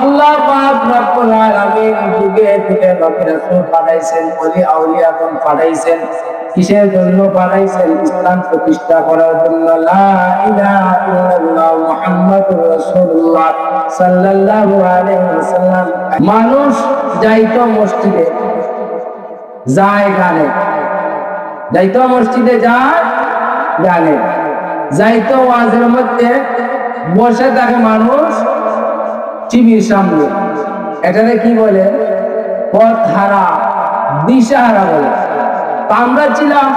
আল্লাহ পাক রব্বুল আলামিন যুগে যুগে নবী রাসূল পাঠাইছেন, ওলি আউলিয়া কোন পাঠাইছেন। কিসের জন্য পাঠাইছেন? ইসলাম প্রতিষ্ঠা করার জন্য। লা ইলাহা ইল্লাল্লাহ মুহাম্মাদুর রাসূলুল্লাহ সাল্লাল্লাহু আলাইহি ওয়াসাল্লাম। মানুষ যাইতো মসজিদে, যায় গানে। যাইতো মসজিদে, যায় গানে। যাইতো ওয়াজের মধ্যে বসে থাকে মানুষ। টিভির সামনে। এটাকে কি বলে? পথ হারা দিশাহারা বলে। আমরা ছিলাম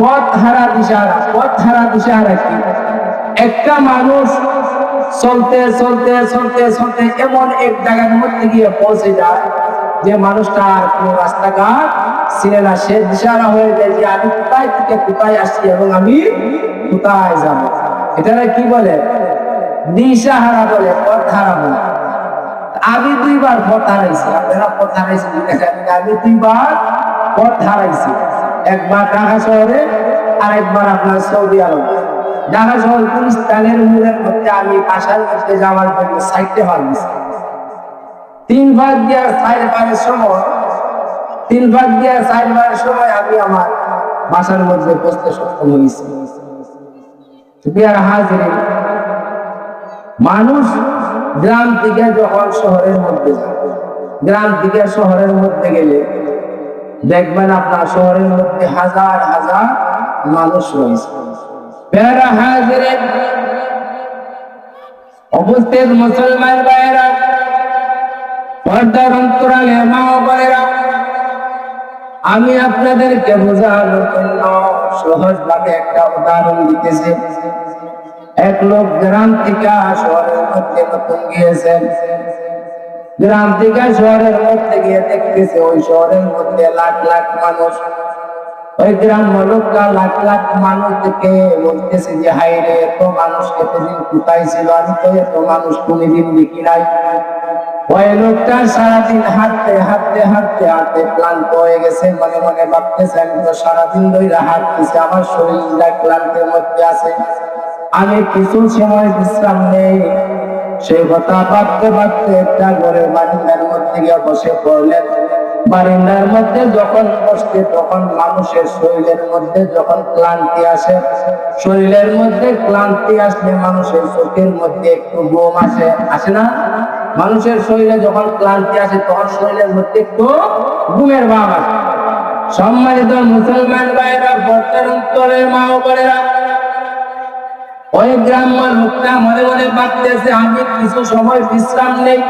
পথ হারা দিশাহারা। পথ হারা দিশাহারা কি? একটা মানুষ চলতে চলতে চলতে চলতে এমন এক জায়গার মধ্যে গিয়ে পৌঁছে যায় যে মানুষটা কোনো রাস্তাঘাট ছিলেন না। সে দিশাহারা হয়ে যায় যে আমি কোথায় থেকে কোথায় আসছি এবং আমি কোথায় যাব? এটাকে কি বলে? দিশাহারা বলে পথ হারা বলে। আমি দুইবার পথ হারাইছি। আপনারা পথ হারাইছি আমি দুইবার পথ হারাইছি। একবার ঢাকা শহরে আর একবার আপনার সৌদি আরব। ঢাকা শহর গুলিস্তানের মূলের মধ্যে আমি বাসার মধ্যে যাওয়ার জন্য সাইডে পারছি তিন ভাগ দেওয়ার সাইড বারের সময়, তিন ভাগ দেওয়ার সাইড বারের সময় আমি আমার বাসার মধ্যে বসতে সক্ষম হয়েছি। বিয়ার হাজির মানুষ গ্রাম থেকে যখন শহরের মধ্যে গ্রাম থেকে শহরের মধ্যে গেলে দেখবেন আপনার শহরের মধ্যে হাজার হাজার মানুষ রয়েছে। উপস্থিত মুসলমান ভাইয়েরা, পর্দার অন্তরালে মা বোনেরা, আমি আপনাদেরকে বোঝানোর জন্য সহজভাবে একটা উদাহরণ দিতেছি। এক লোক গ্রাম থেকে শহরের নতুন গিয়েছেন। গ্রাম থেকে শহরের মধ্যে গিয়ে দেখতেছে, ওই শহরের মধ্যে লাখ লাখ মানুষ। ওই লাখ লাখ বলতেছে যে হাই রে এত কোথায় ছিল? তো এত মানুষ দেখি নাই। ওই লোকটা সারাদিন হাঁটতে হাঁটতে হাঁটতে হাঁটতে ক্লান্ত হয়ে গেছে। মনে মনে ভাবতেছে, আমি তো সারাদিন ধরে আমার শরীরটা ক্লান্তের মধ্যে আছে। আমি কিছু সময় বিশ্রাম নেই। সেই কথা ভাবতে ভাবতে একটা ঘরের বারিন্দার মধ্যে গিয়ে বসে পড়লেন। বারিন্দার মধ্যে যখন বসতে তখন মানুষের শরীরের মধ্যে যখন ক্লান্তি আসে, শরীরের মধ্যে ক্লান্তি আসলে মানুষের চোখের মধ্যে একটু ঘুম আসে। আসে না? মানুষের শরীরে যখন ক্লান্তি আসে, তখন শরীরের মধ্যে একটু ঘুমের ভাব আসে। সম্মানিত মুসলমান ভাইরা বর্তমান অন্তরের মা বোনেরা ওই গ্রাম্য লোকটা মনে মনে ভাবতেছে আমি কিছু সময় বিশ্রাম নেই।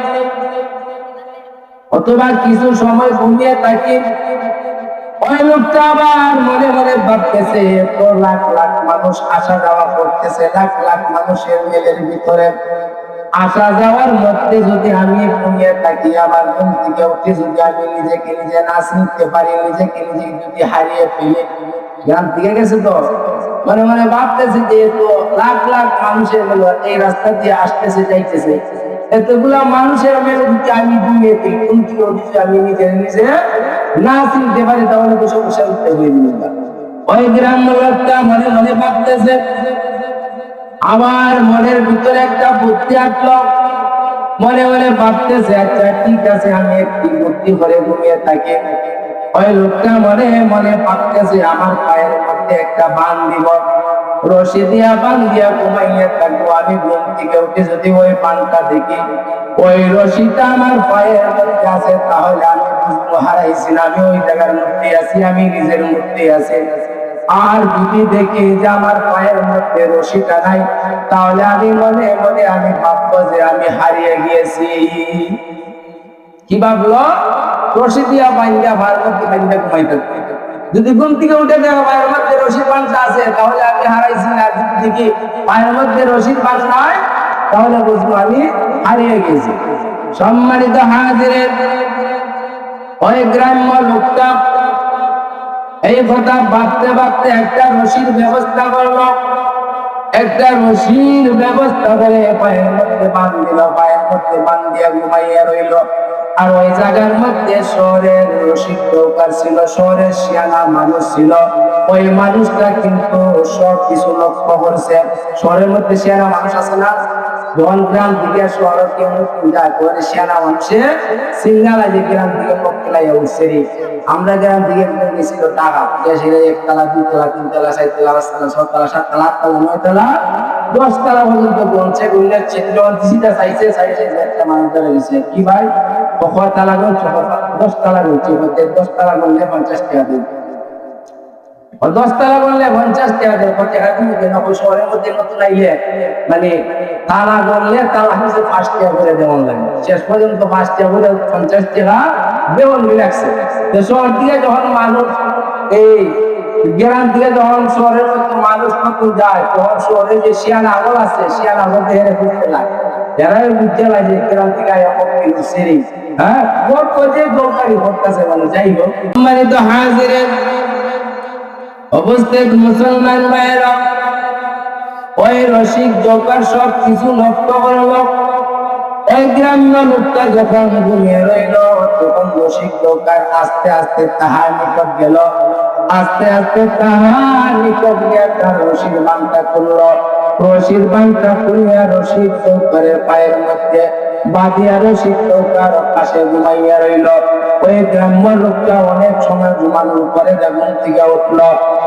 অথবা কিছু সময় ঘুমিয়ে থাকি। ওই লোকটা আবার মনে মনে ভাবতেছে এত লাখ লাখ মানুষ আসা যাওয়া করতেছে, লাখ লাখ মানুষের মেলের ভিতরে। আসা যাওয়ার মধ্যে যদি আমি ঘুমিয়ে থাকি আবার ঘুম থেকে উঠে যদি আমি নিজেকে নিজে না চিনতে পারি, নিজেকে নিজে যদি হারিয়ে ফেলি, গ্রাম থেকে গেছে তো? মনে মনে ভাবতেছে যে এত লাখ লাখ মানুষের মেলো এই রাস্তা দিয়ে আসতেছে, যাইতেছে। এতগুলা মানুষের যদি আমি ঘুমিয়ে থাকি কোন থেকে আমি নিজে নিজে না চিনতে পারি, তাহলে তো সমস্যা উঠতে যাবে ওই গ্রাম লোকটা মনে মনে ভাবতেছে আমার মনের ভিতরে একটা বুদ্ধি আসলো। মনে মনে ভাবতেছে আচ্ছা ঠিক আছে, আমি একটি বুদ্ধি করে ঘুমিয়ে থাকি। ওই লোকটা মনে মনে ভাবতেছে আমার পায়ের মধ্যে একটা বান দিব। রশি দিয়া বান দিয়া ঘুমাইয়া থাকব, আমি ঘুম থেকে উঠে যদি ওই বানটা দেখি, ওই রশিটা আমার পায়ের মধ্যে আছে, তাহলে আমি বুঝব হারাইছি না আমি ওই জায়গার মধ্যে আছি, আমি নিজের মধ্যে আছি। আর যদি দেখি যে আমার পায়ের মধ্যে রশিটা নাই, তাহলে আমি মনে মনে আমি ভাববো যে আমি হারিয়ে গিয়েছি। কি ভাবলো? রশি দিয়া বাইন্দা ভাইয়ের মধ্যে বাইন্দা ঘুমাইতে যদি ঘুম থেকে উঠে দেখো পায়ের মধ্যে রশির পাঞ্চা আছে, তাহলে আমি হারাইছি না। যদি দেখি পায়ের মধ্যে রশির পাঞ্চ নাই, তাহলে বুঝব আমি হারিয়ে গেছি। সম্মানিত হাজিরের ওই গ্রাম্য লোকটা এই কথা ভাবতে ভাবতে একটা রশির ব্যবস্থা করল। একটা রশির ব্যবস্থা করে পায়ের মধ্যে বান দিল, পায়ের মধ্যে বান দিয়া ঘুমাইয়া রইল। আর ওই জায়গার মধ্যে শহরের রসিক দৌকার ছিল, শহরের শিয়ানা মানুষ ছিল। ওই মানুষটা কিন্তু সব কিছু লক্ষ্য করছে। শহরের মধ্যে শিয়ানা মানুষ আছে না? চাইছে একটা মানুষ কি ভাই? কয়তলা গঞ্চ দশতলা গঞ্চ দশতলা গঞ্জে পঞ্চাশ টাকা দিন দশতলা করলে পঞ্চাশ টাকা কেন শহরের মধ্যে নতুন আইলে মানে তালা করলে তালা হিসেবে পাঁচ টাকা করে দেওয়ান শেষ পর্যন্ত পাঁচ টাকা করে পঞ্চাশ টাকা দেওয়ান রাখছে তো শহর থেকে যখন মানুষ, এই গ্রাম থেকে যখন শহরের মধ্যে মানুষ নতুন যায়, তখন শহরে যে শিয়াল আগল আছে, শিয়াল আগল দেখে বুঝতে লাগে। যারা বুঝতে লাগে গ্রাম থেকে আয়া হ্যাঁ মানে করল আস্তে আস্তে তাহার নিকট গেল। আস্তে আস্তে তাহার নিকট গিয়ে তার রসির বানটা খুলল। রশির বানটা খুলিয়া রসিক জোকারের পায়ের মধ্যে বাঁধিয়া শিক্ষকার পাশে ঘুমাইয়া রইল। ওই গ্রাম্য লোকটা অনেক সময় ঘুমানোর পরে ঘুম থেকে উঠল।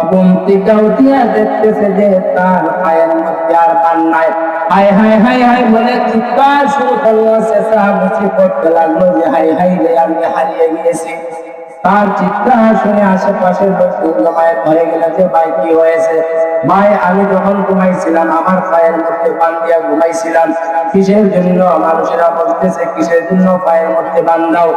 ঘুম উঠিয়া দেখতেছে যে তার পায়ের মধ্যে আর পান নাই। হাই হাই হাই হাই বলে চিৎকার শুরু করল। চেঁচা মুচি করতে লাগল যে হাই হাই রে, আমি হারিয়ে গিয়েছি। তার চিৎকার শুনে আশেপাশের লোকজন জমায়েত হয়ে গেল যে ভাই কি হয়েছে? ভাই, আমি যখন ঘুমাইছিলাম, আমার পায়ের মধ্যে বান দিয়া ঘুমাইছিলাম। কিসের জন্য মানুষেরা বলতেছে, কিসের জন্য পায়ের মধ্যে বান দাও?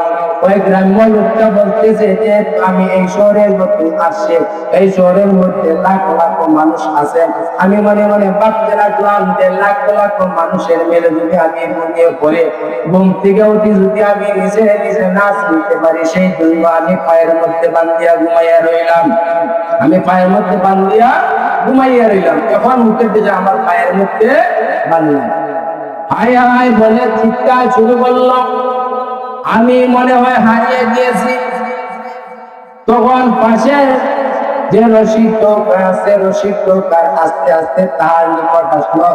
ওই গ্রাম্য লোকটা বলতেছে যে, আমি এই শহরের নতুন আসছে। এই শহরের মধ্যে লাখ লাখ মানুষ আছে। আমি মনে মনে ভাবতে লাগলাম যে লাখ লাখ মানুষের মেলে যদি আমি ঘুমিয়ে পড়ে, ঘুম থেকে উঠি যদি আমি নিজে নিজে নাচ নিতে পারি, সেই জন্য আমি পায়ের মধ্যে বান্ধিয়া ঘুমাইয়া রইলাম। আমি পায়ের মধ্যে বান্ধিয়া ঘুমাইয়া রইলাম। এখন উঠে দিছে আমার পায়ের মধ্যে বানলাম হায় হায়, বলে চিৎকার শুরু করলাম আমি মনে হয় হারিয়ে গিয়েছি। তখন পাশে যে রসিক আছে, রসিক আস্তে আস্তে তার নিকট আসলো।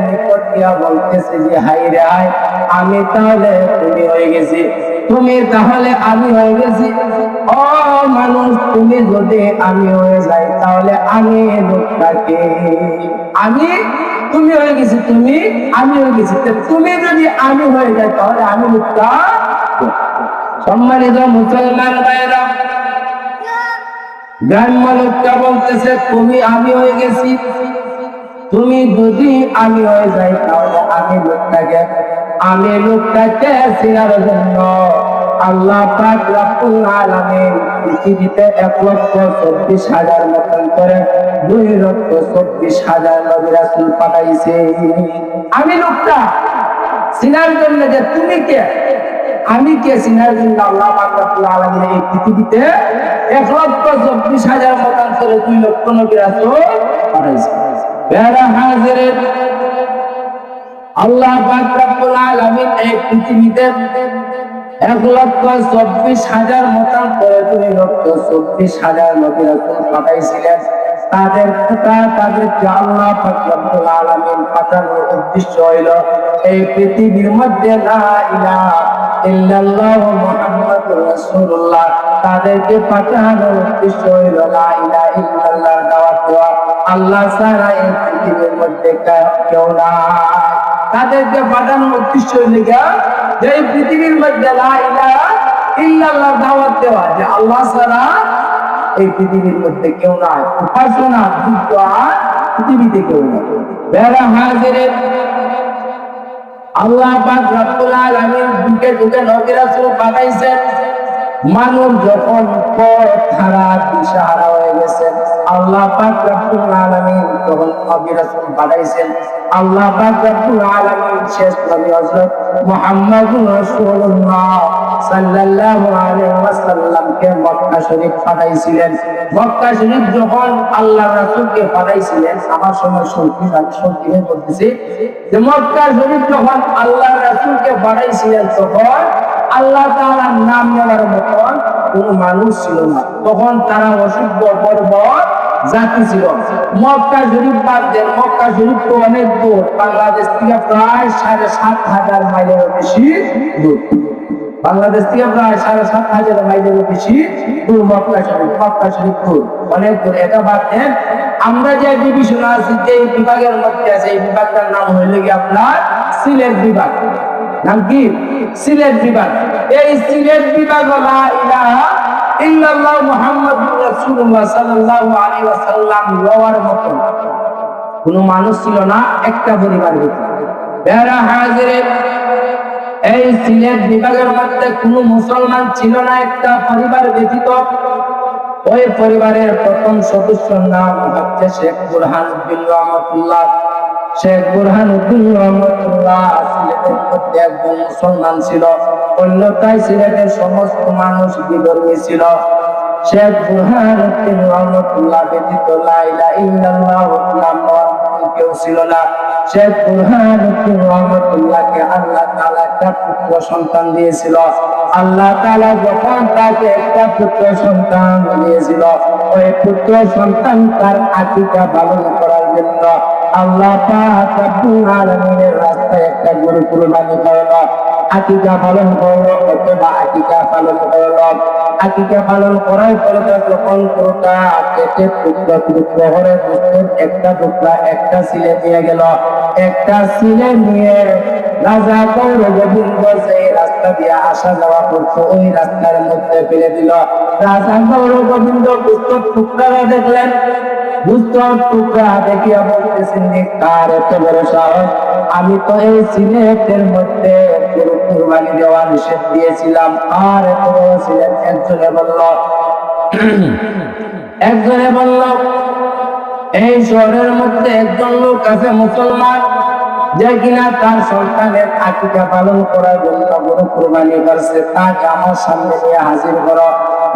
নিকট দিয়া বলতেছে যে হাই রে আমি তাহলে তুমি হয়ে গেছি। তুমি তাহলে আমি হয়ে গেছি? তুমি যদি আমি হয়ে যাই, তাহলে আমি লোকটাকে আমি তুমি হয়ে গেছি, তুমি আমি হয়ে গেছি। তুমি যদি আমি হয়ে যাই, তাহলে আমি লোকটা সম্মানিত মুসলমান ভাইরা গ্রাম্য লোকটা বলতেছে, তুমি আমি হয়ে গেছি। তুমি যদি আমি হয়ে যাই, তাহলে আমি লোকটাকে আমি লোকটাকে চেনার জন্য আল্লাহ পৃথিবীতে এক লক্ষ চব্বিশ হাজার মতন করে দুই লক্ষ চব্বিশ হাজার নবী রাসূল পাঠাইছে। আমি লোকটা, চিনার জন্য যে তুমি কে? আমি কে? চিনার জন্য আল্লাহ পাক রব্বুল এই পৃথিবীতে এক লক্ষ চব্বিশ হাজার মতন করে দুই লক্ষ নবী রাসূল পাঠাইছে। আল্লাহ পাক রব্বুল আলামিন এই পৃথিবীতে এক লক্ষ চব্বিশ হাজার করে দুই লক্ষ চব্বিশ হাজার পাঠাইছিলেন। তাদের তাদেরকে আল্লাহ পাঠানোর উদ্দেশ্য হইল, এই পৃথিবীর মধ্যে তাদেরকে পাঠানোর উদ্দেশ্য হইল ইল্লাল্লাহ দেওয়া। আল্লাহ এই পৃথিবীর মধ্যে কেউ তাদেরকে পাঠানোর উদ্দেশ্য যে এই পৃথিবীর মধ্যে ইল্লাল্লাহ দাওয়াত দেওয়া যে আল্লাহ ছাড়া এই পৃথিবীর মধ্যে কেউ নাই। উপাসনা যুদ্ধ আর পৃথিবীতে কেউ নাই। বেড়া হাজিরে আল্লাহ পাক রব্বুল আলামিন যুগে যুগে নবী রাসূল পাঠাইছেন মানুষ যখন পথ হারা দিশাহারা হয়ে গেছে, আল্লাহ পাক রব্বুল আলামিন তখন নবী পাঠাইছেন আল্লাহ পাক রব্বুল আলামিন শেষ নবী হযরত মুহাম্মদুর রাসূলুল্লাহ সাল্লাল্লাহু আলাইহি ওয়াসাল্লামকে মক্কা শরীফ পাঠাইছিলেন। মক্কা শরীফ যখন আল্লাহ রাসূলকে পাঠাইছিলেন, আমার সময় শক্তি শক্তি বলতেছি যে মক্কা শরীফ যখন আল্লাহ রাসূলকে পাঠাইছিলেন তখন আল্লাহ তাআলার নাম নেওয়ার মতন কোনো মানুষ ছিল না। তখন তারা অসুস্থ পর্বত জাতি ছিল। মক্কা শরীফ বাদ দেন। মক্কা শরীফ তো অনেক দূর। বাংলাদেশ থেকে প্রায় সাড়ে সাত হাজার মাইলের বেশি দূর। বাংলাদেশ থেকে প্রায় সাড়ে সাত হাজার মাইলের বেশি দূর মক্কা শরীফ। মক্কা শরীফ দূর। অনেক দূর। এটা বাদ দেন। আমরা যে ডিভিশন আছি যে বিভাগের মধ্যে আছে, এই বিভাগটার নাম হইলে কি আপনার সিলেট বিভাগ। কোনো মানুষ ছিল না, একটা পরিবার এই সিলেট বিভাগের মধ্যে কোনো মুসলমান ছিল না, একটা পরিবার ব্যতীত। ওই পরিবারের প্রথম সদস্যর নাম হচ্ছে শেখ বুরহান রহমতুল্লাহ। শেখ বুরহান উদ্দিন রহমতুল্লাহ সিলেটের মধ্যে একজন মুসলমান ছিল। অন্যথায় সিলেটের সমস্ত মানুষ বিধর্মী ছিল। শেখ বুরহান উদ্দিন রহমতুল্লাহ ব্যতীত লাইলা ইল্লাল্লাহ কেউ ছিল না। শেখ বুরহান উদ্দিন রহমতুল্লাহকে আল্লাহ তাআলা একটা পুত্র সন্তান দিয়েছিল। আল্লাহ তাআলা যখন তাকে একটা পুত্র সন্তান দিয়েছিল, ওই পুত্র সন্তান তার আকিকা পালন করার জন্য আল্লাহ আলামিনের রাস্তায় একটা গরু কুরবানি করল। আকিকা পালন করল, অথবা আকিকা পালন করল। আকিকা পালন করার পরে যখন পুরোটা কেটে টুকরা টুকরা করে বুঝতেন একটা টুকরা, একটা সিলে নিয়ে গেল। একটা সিলে নিয়ে রাজা গৌর গোবিন্দ সেই রাস্তা দিয়ে আসা যাওয়া করতো ওই রাস্তার মধ্যে ফেলে দিল। রাজা গৌর গোবিন্দ পুস্তক টুকরারা দেখলেন। বুঝতর টুকরা দেখিয়া বলতেছেন কার এত বড় সাহস। আমি তো এই সিলেটের মধ্যে কুরবানি দেওয়া নিষেধ দিয়েছিলাম। আর এত বড় ছিলেন একজনে বলল একজনে বলল, এই শহরের মধ্যে একজন লোক আছে মুসলমান, যে কিনা তার সন্তানের আকিকা পালন করার জন্য গরু কুরবানি করছে। তাকে আমার সামনে নিয়ে হাজির করো।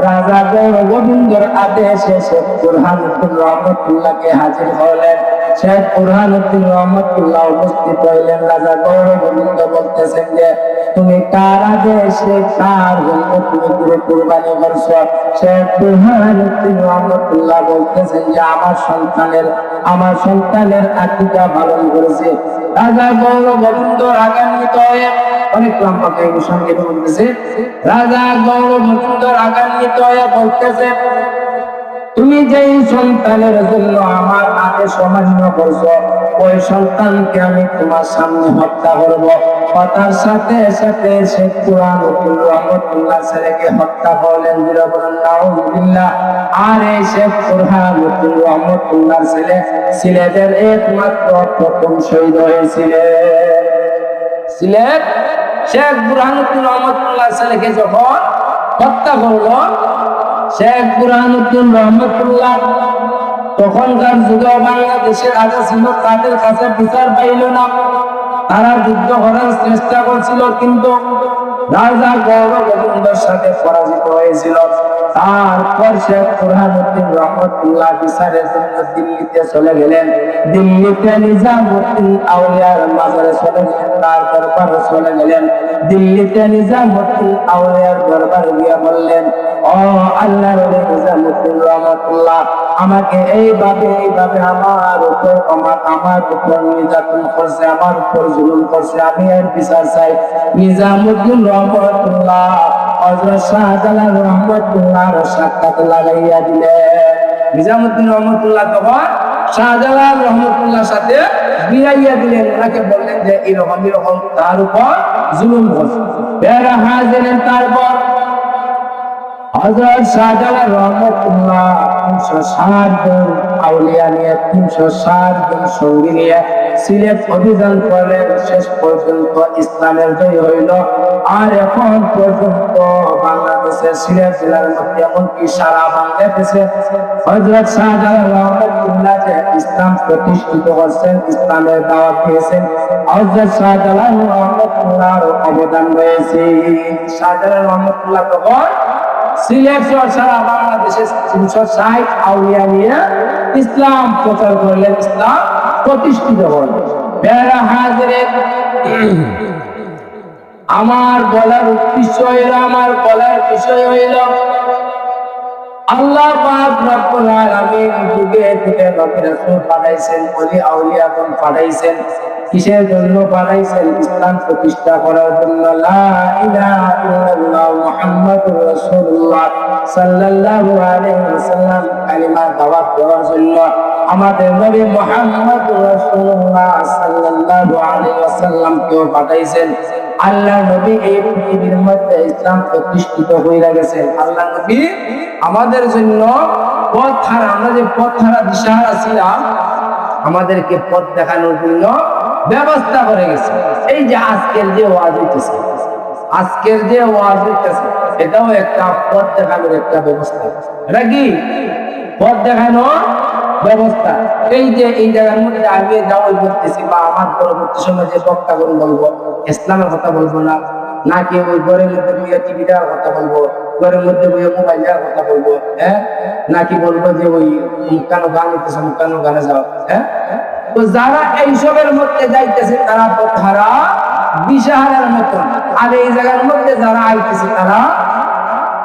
রাজা গোবিন্দর আদেশে শেখ বুরহানুদ্দিন রহমতুল্লাহকে হাজির হলেন। শেখ বুরহানুদ্দিন রহমতুল্লাহ উপস্থিত হইলেন। রাজা গোবিন্দ বলতেছেন যে, তুমি কার আদেশে কার জন্য তুমি পুরো কুরবানি করছ? শেখ বুরহানুদ্দিন রহমতুল্লাহ বলতেছেন যে, আমার সন্তানের আমার সন্তানের আকিকা পালন করেছে। রাজা গৌর গোবিন্দ রাগান্বিত হয়ে অনেক রাজা বলতেছে, তুমি সন্তানের জন্য আমার করছ, ওই সন্তানকে আমি তোমার সামনে হত্যা করব। সাথে সাথে শেখ কুরআন রহমতুল্লাহ ছেলেকে হত্যা করলেন আর এই শেখ কুরআন রহমতুল্লাহ ছেলে, সিলেটের একমাত্র প্রথম শহীদ হয়েছিলেন। সিলেট শেখ বুরহানুদ্দিন রহমতুল্লাহ ছেলেকে যখন হত্যা করল, শেখ বুরহানুদ্দিন রহমতুল্লাহ তখনকার যুগে বাংলাদেশের রাজা ছিল, তাদের কাছে বিচার পাইল না। তারা যুদ্ধ করার চেষ্টা করছিল, কিন্তু রাজা গৌর গোবিন্দর সাথে পরাজিত হয়েছিল। তারপর শেখ বুরহানুদ্দিন রহমতুল্লাহ বিচারের জন্য দিল্লিতে চলে গেলেন। দিল্লিতে নিজামুদ্দিন আউলিয়ার মাজারে চলে গেলেন। দরবারে চলে গেলেন দিল্লিতে নিজামুদ্দিন আউলিয়ার দরবারে গিয়ে বললেন, ও আল্লাহ রবি নিজামুদ্দিন রহমতুল্লাহ, আমাকে এইভাবে এইভাবে আমার উপর আমার আমার উপর নির্যাতন করছে, আমার উপর জুলুম করছে, আমি এর বিচার চাই। নিজামুদ্দিন রহমতুল্লাহ হযরত শাহজালাল রহমতুল্লাহর সাক্ষাৎ লাগাইয়া দিলেন। নিজামুদ্দিন রহমতুল্লাহ তখন শাহজালাল রহমতুল্লাহ সাথে বিরাইয়া দিলেন। ওনাকে বললেন যে, এরকম এরকম, তার উপর জুলুম করছে বেড়া দিলেন তারপর হযরত শাহজালাল রহমতুল্লাহ তিনশো ষাট জন আউলিয়া নিয়ে, তিনশো ষাট জন সঙ্গী নিয়ে সিলেট অভিযান করলেন শেষ পর্যন্ত ইসলামের জয় হইল। আর এখন পর্যন্ত বাংলাদেশের সিলেট জেলার মধ্যে এমনকি সারা বাংলাদেশে হজরত শাহজালাল ইসলাম প্রতিষ্ঠিত করছেন ইসলামের দাওয়াত দিয়েছেন। হজরত শাহজালাল অবদান রয়েছে। শাহজালাল রহমতুল্লাহ তখন ইসলাম প্রচার করলেন ইসলাম। প্রতিষ্ঠিত করলেন বেড়া হাজিরের আমার বলার উদ্দেশ্য হইল, আমার বলার বিষয় হইল, আল্লাহ পাক রব্বুল আলামিন যুগে নবী রাসূল পাঠাইছেন ওলি পাঠাইছেন, কিসের জন্য পাঠাইছেন? ইসলাম প্রতিষ্ঠা করার জন্য। লা ইলাহা ইল্লাল্লাহ মুহাম্মাদুর রাসূলুল্লাহ সাল্লাল্লাহু আলাইহি ওয়াসাল্লাম কালিমা দাওয়াত দেওয়ার জন্য। আমাদের নবী মুহাম্মদুর রাসূলুল্লাহ সাল্লাল্লাহু আলাইহি ওয়াসাল্লাম কেউ পাঠাইছেন আল্লাহ নবী এই পৃথিবীর মধ্যে ইসলাম প্রতিষ্ঠিত হয়ে গেছেন আল্লাহ নবী আমাদের জন্য পথ হারা আমরা যে পথ হারা দিশাহারা ছিলাম, আমাদেরকে পথ দেখানোর জন্য ব্যবস্থা করে গেছে। এই যে আজকের যে ওয়াজ হইতেছে, আজকের যে ওয়াজ হইতেছে, এটাও একটা পথ দেখানোর একটা ব্যবস্থা। এটা কি? পথ দেখানোর ব্যবস্থা। এই যে, এই জায়গার মধ্যে আমি যাওয়াই করতেছি, বা আমার পরবর্তী সময় যে বক্তা করে বলব, ইসলামের কথা বলব না, নাকি ওই ঘরের মধ্যে বইয়া টিভি দেওয়ার কথা বলব, ঘরের মধ্যে বইয়া মোবাইল দেওয়ার কথা বলব হ্যাঁ? নাকি বলব যে ওই কেন গান হইতেছে কেন গানে যাও হ্যাঁ? তো যারা এইসবের মধ্যে যাইতেছে, তারা পথারা দিশাহারার মতন। আর এই জায়গার মধ্যে যারা আইতেছে, তারা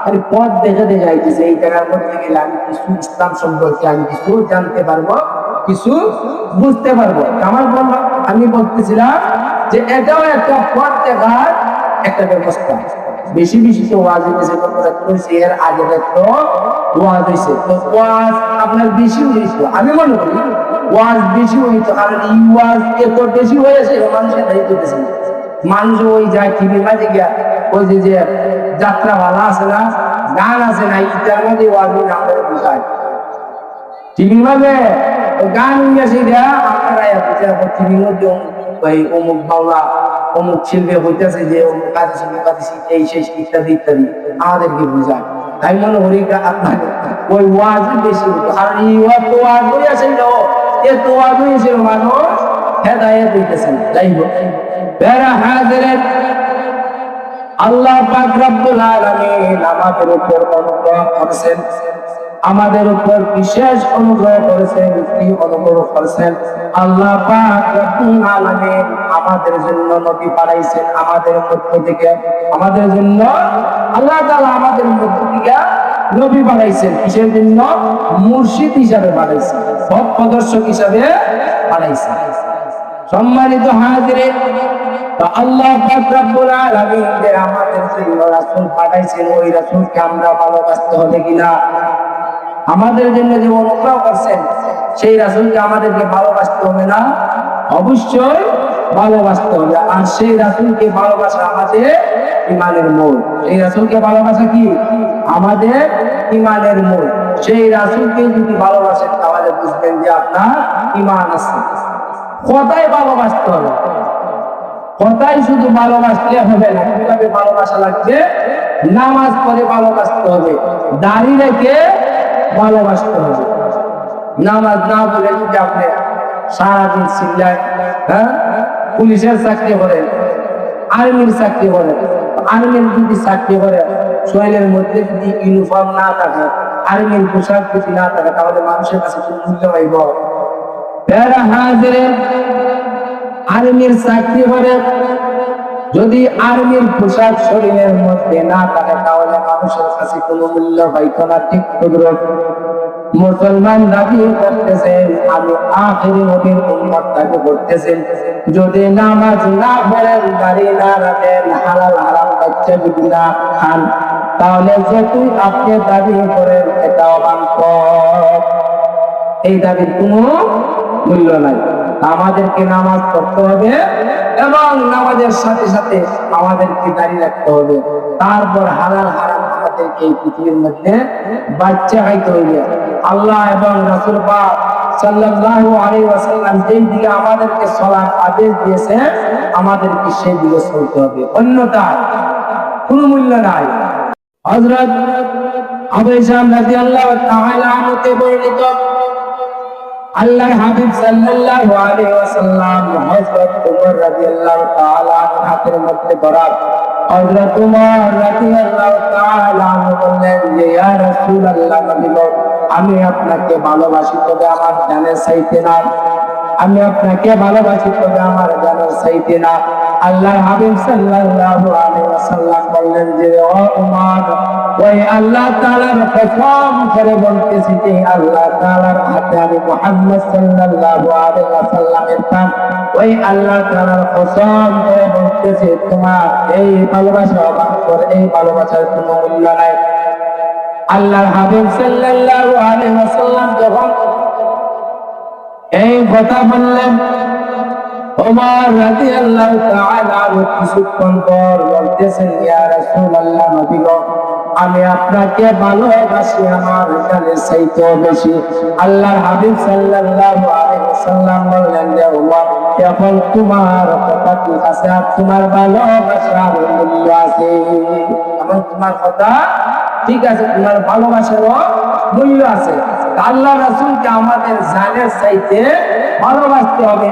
আরে পথ দেখে দেখে আইতেছে, এই জায়গার মধ্যে গেলে আমি কিছু ইসলাম সম্পর্কে আমি কিছু জানতে পারব, কিছু বুঝতে পারব। আমার বল আমি বলতেছিলাম যে এটাও একটা পথ দেখার একটা ব্যবস্থা। বেশি বেশি তো ওয়াজ করেছে, এর আগে তো ওয়াজ হয়েছে তো ওয়াজ আপনার বেশি হয়েছে আমি মনে করি ওয়াজ বেশি হয়েছে কারণ এই ওয়াজ এত বেশি হয়েছে, মানুষের দায়িত্ব মানুষ ওই যায় টিভির মাঝে গিয়া ওই যে যে যাত্রা ভালো আছে না, গান আছে না, ইটার মাঝে ওয়াজ আমাদের বুঝায় টিভির মাঝে গান গেছে দেয়া আপনারা টিভির মধ্যে ওই অমুক বাউলা অমুক হইতেছে যে, অমুক কাঁদিস এই ইত্যাদি ইত্যাদি, আমাদেরকে বুঝায়। তাই মনে করি আপনার ওই ওয়াজ বেশি আর এই ওয়াজ তো ওয়াজ হইয়াছে এ তো ওয়াজ হয়েছিল মানুষ। হেদায়ত দিতেছেন যাই হোক। বেড়া হাজিরের আল্লাহ আমাদের উপর অনুগ্রহ করেছেন। আমাদের উপর বিশেষ অনুগ্রহ করেছেন, কি অনুগ্রহ করেছেন? আল্লাহ আমাদের জন্য নবী পাঠাইছেন আমাদের মধ্য থেকে। আমাদের জন্য আল্লাহ আমাদের মধ্য থেকে নবী পাঠাইছেন কিসের জন্য? মুর্শিদ হিসাবে পাঠাইছেন পথ প্রদর্শক হিসাবে পাঠাইছেন সম্মানিত হাজিরে আমাদের জন্য যে অনুগ্রহ করছেন, সেই রাসূলকে আমাদেরকে ভালোবাসতে হবে না? অবশ্যই ভালোবাসতে হবে। আর সেই রাসূলকে ভালোবাসা আমাদের ইমানের মূল এই রাসূলকে ভালোবাসা কি? আমাদের ইমানের মূল সেই রাসূলকে যদি ভালোবাসেন, তাহলে বুঝবেন যে আপনার ইমান আছে। কথায় ভালোবাসতে হবে। কথাই শুধু ভালোবাসলে হবে না, কীভাবে ভালোবাসা লাগবে? নামাজ পড়ে ভালোবাসতে হবে, দাড়ি রেখে ভালোবাসতে হবে। নামাজ না বলে যদি আপনি সারাদিন চিল্লায় হ্যাঁ পুলিশের চাকরি করে আর্মির চাকরি করে আর্মির যদি চাকরি করে শরীরের মধ্যে যদি ইউনিফর্ম না থাকে, আর্মির পোশাক যদি না থাকে, তাহলে মানুষের কাছে কি মূল্য পাইব আর্মির চাকরি করে। যদি আর্মির পোশাক শরীরের মধ্যে না থাকে, তাহলে মানুষের কাছে কোনো মূল্য পাইত না, ঠিক মুসলমান দাবি করতেছেন, আমি আখেরি নবীর করতেছেন যদি নামাজ না পড়েন না রাখেন হারাম বাচ্চা যদি না খান, তাহলে যতই আপনি দাবি করেন মানব এই দাবির কোনো মূল্য নাই। আমাদেরকে নামাজ পড়তে হবে এবং নামাজের সাথে সাথে আমাদেরকে দাঁড়িয়ে রাখতে হবে। তারপর হালাল হারাম আমাদেরকে এই পৃথিবীর মধ্যে বাচ্চা খাইতে হইবে আল্লাহ এবং রাসুল পাক আমাদেরকে চলার আদেশ দিয়েছে, আমাদেরকে সেই দিকে চলতে হবে। অন্যথায় কোনো মূল্য নাই। হযরত আবু ইসহাম রাদিয়াল্লাহু আল্লাহর হাবিব সাল্লাল্লাহু আলাইহি ওয়াসাল্লাম হযরত উমর রাদিয়াল্লাহু তাআলা হাতের মধ্যে বরাত। হযরত উমর রাদিয়াল্লাহু তাআলা বললেন যে, ইয়া রাসূলুল্লাহ, নবী আমি আপনাকে ভালোবাসি, তবে আমার জানে চাইতে না আমি আপনাকে ভালোবাসি তবে আমার জানের চাইতে না। আল্লাহর হাবিব সাল্লাল্লাহু আলাইহি ওয়াসাল্লাম বললেন যে, ও উমর, ওই আল্লাহ তাআলার কসম করে বলতেছি যে, আল্লাহ তাআলার হাতে আমি মুহাম্মদ সাল্লাল্লাহু আলাইহি ওয়াসাল্লামের প্রাণ। ওই আল্লাহ তাআলার কসম করে বলতেছি, তোমার এই ভালোবাসা অবাক এই ভালোবাসার কোনো মূল্য নাই। আল্লাহর হাবিব সাল্লাল্লাহু আলাইহি ওয়াসাল্লাম যখন এই কথা বললেন ওমর রাদিয়াল্লাহু তাআলা কিছুক্ষণ পর বলতেছেন, ইয়া রাসূলুল্লাহ আমি আপনাকে ভালোবাসি, আমার জানের চাইতেও বেশি। আল্লাহর হাবিব সাল্লাল্লাহু আলাইহি বললেন যে ওমর এখন তোমার কথা কি আছে? আর তোমার ভালোবাসার মূল্য আছে? আমার তোমার কথা ঠিক আছে, তোমার ভালোবাসারও মূল্য আছে। আল্লাহ রাসুলকে আমাদের জানের চাইতে ভালোবাসতে হবে।